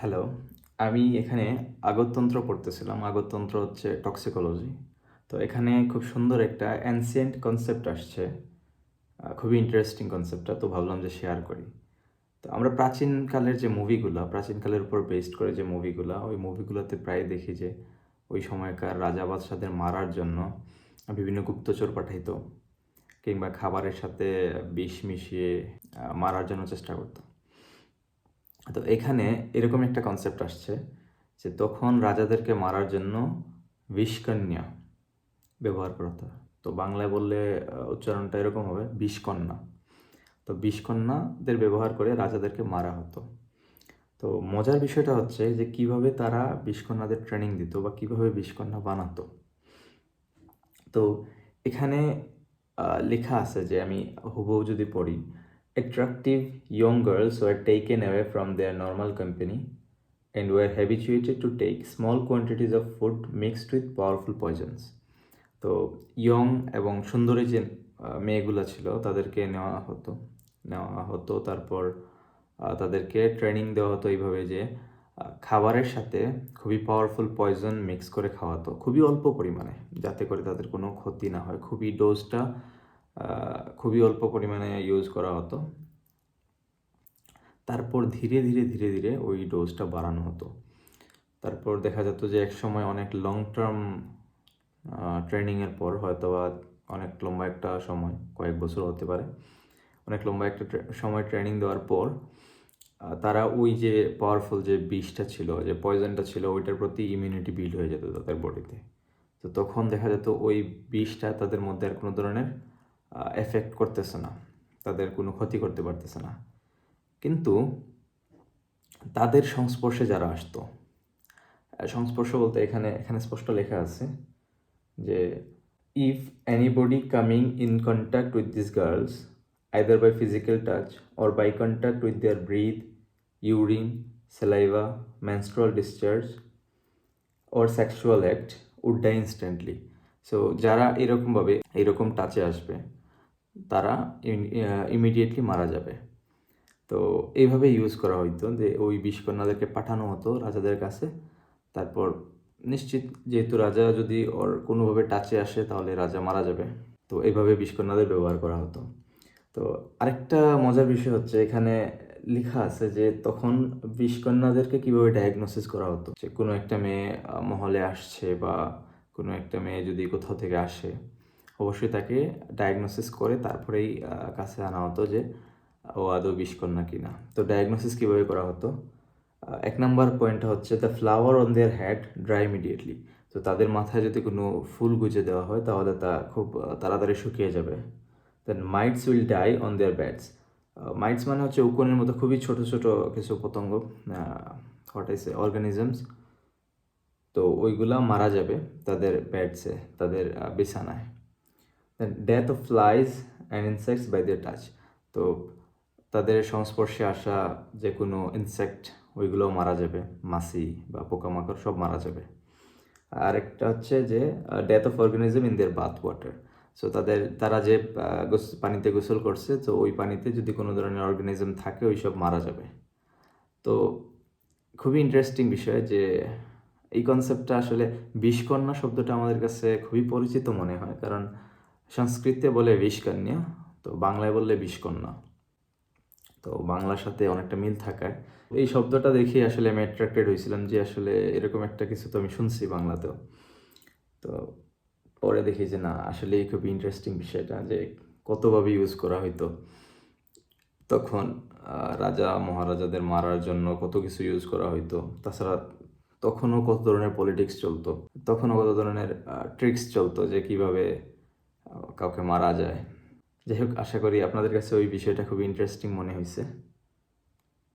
Hello আমি এখানে আগততন্ত্র পড়তেছিলাম। আগততন্ত্র হচ্ছে টক্সিকোলজি তো এখানে খুব সুন্দর একটা অ্যানসিয়েন্ট কনসেপ্ট আসছে। খুবই ইন্টারেস্টিং কনসেপ্টটা তো ভাবলাম যে শেয়ার করি। তো আমরা প্রাচীনকালের যে মুভিগুলো প্রাচীনকালের উপর বেসড করে যে মুভিগুলো ওই মুভিগুলোতে প্রায় দেখি যে ওই সময়কার রাজা বাদশাদের মারার জন্য বিভিন্ন গুপ্তচর পাঠাইতো, কিংবা খাবারের সাথে বিষ মিশিয়ে মারার জন্য চেষ্টা করতো। তো এখানে এরকম একটা কনসেপ্ট আসছে যে তখন রাজাদেরকে মারার জন্য বিষকন্যা ব্যবহার করা হতো। তো বাংলায় বললে উচ্চারণটা এরকম হবে, বিষকন্যা। তো বিষকন্যাদের ব্যবহার করে রাজাদেরকে মারা হতো। তো মজার বিষয়টা হচ্ছে যে কীভাবে তারা বিষকন্যাদের ট্রেনিং দিত বা কীভাবে বিষকন্যা বানাতো। তো এখানে লেখা আছে যে আমি হুবহু যদি পড়ি attractive young girls were taken away from their normal company and were habituated to take small quantities of food mixed with powerful poisons তো ইয়ং এবং সুন্দরী যে মেয়েগুলো ছিল তাদেরকে নেওয়া হতো নেওয়া হতো তারপর তাদেরকে ট্রেনিং দেওয়া হতো এইভাবে যে খাবারের সাথে খুবই পাওয়ারফুল পয়জন মিক্স করে খাওয়াতো খুবই অল্প পরিমাণে যাতে করে তাদের কোনো ক্ষতি না হয় খুবই ডোজটা খুবই অল্প পরিমাণে ইউজ করা হতো। তারপর ধীরে ধীরে ধীরে ধীরে ওই ডোজটা বাড়ানো হতো। তারপর দেখা যেত যে এক সময় অনেক লং টার্ম ট্রেনিংয়ের পর হয়তো বা অনেক লম্বা একটা সময়, কয়েক বছর হতে পারে, অনেক লম্বা একটা সময় ট্রেনিং দেওয়ার পর তারা ওই যে পাওয়ারফুল যে বিষটা ছিল, যে পয়জনটা ছিল, ওইটার প্রতি ইমিউনিটি বিল্ড হয়ে যেত তাদের বডিতে তো তখন দেখা যেত ওই বিষটা তাদের মধ্যে আর কোনো ধরনের এফেক্ট করতেছে না। তাদের কোনো ক্ষতি করতে পারতেছে না। কিন্তু তাদের সংস্পর্শে যারা আসতো সংস্পর্শ বলতে এখানে এখানে স্পষ্ট লেখা আছে যে if anybody coming in contact with this girls either by physical touch or by contact with their breath urine saliva menstrual discharge or sexual act, would die instantly. So যারা এরকমভাবে, এরকম টাচে আসবে তারা ইমিডিয়েটলি মারা যাবে। তো এইভাবে ইউজ করা হইতো যে ওই বিষকন্যাদেরকে পাঠানো হতো রাজাদের কাছে। তারপর নিশ্চিত যেহেতু রাজা যদি ওর কোনোভাবে টাচে আসে তাহলে রাজা মারা যাবে। তো এইভাবে বিষকন্যাদের ব্যবহার করা হতো। তো আরেকটা মজার বিষয় হচ্ছে, এখানে লেখা আছে যে তখন বিষকন্যাদেরকে কীভাবে ডায়াগনোসিস করা হতো? যে কোনো একটা মেয়ে মহলে আসছে বা কোনো একটা মেয়ে যদি কোথাও থেকে আসে অবশ্যই তাকে ডায়াগনোসিস করে তারপরেই কাছে আনা হতো যে ও আদৌ বিষকন্যা কিনা। তো ডায়াগনোসিস কীভাবে করা হতো? এক নাম্বার পয়েন্টটা হচ্ছে the flower on their head dry immediately তো তাদের মাথায় যদি কোনো ফুল গুজে দেওয়া হয়, তাহলে তা খুব তাড়াতাড়ি শুকিয়ে যাবে। Then mites will die on their beds mites মানে হচ্ছে উকুনের মতো খুবই ছোট ছোট কিছু পতঙ্গ হোয়াট ইস অর্গানিজমস তো ওইগুলা মারা যাবে তাদের ব্যাটসে তাদের বিছানায়। Death of flies and insects by their touch তো তাদের সংস্পর্শে আসা যে কোনো ইনসেক্ট ওইগুলো মারা যাবে। মাছি বা পোকামাকড় সব মারা যাবে। আরেকটা হচ্ছে যে death of organism in their bath water so তাদের, তারা যে পানিতে গোসল করছে, তো ওই পানিতে যদি কোনো ধরনের অর্গানিজম থাকে ওই সব মারা যাবে। তো খুবই ইন্টারেস্টিং বিষয় যে, এই কনসেপ্টটা আসলে বিষকন্যা শব্দটা আমাদের কাছে খুবই পরিচিত মনে হয়। কারণ সংস্কৃতে বলে বিষকন্যা, তো বাংলায় বললে বিষকন্যা। তো বাংলার সাথে অনেকটা মিল থাকায়। এই শব্দটা দেখে আসলে আমি অ্যাট্রাক্টেড হয়েছিলাম যে আসলে এরকম একটা কিছু তো আমি শুনছি বাংলাতেও। তো পরে দেখি যে না, আসলেই খুবই ইন্টারেস্টিং বিষয়টা যে কতভাবে ইউজ করা হইতো। তখন রাজা, মহারাজাদের মারার জন্য কত কিছু ইউজ করা হইতো। তাছাড়া তখনও কত ধরনের পলিটিক্স চলতো। তখনও কত ধরনের ট্রিক্স চলতো যে কীভাবে কাউকে মারা যায়। যাই হোক, আশা করি আপনাদের কাছে ওই বিষয়টা খুব ইন্টারেস্টিং মনে হয়েছে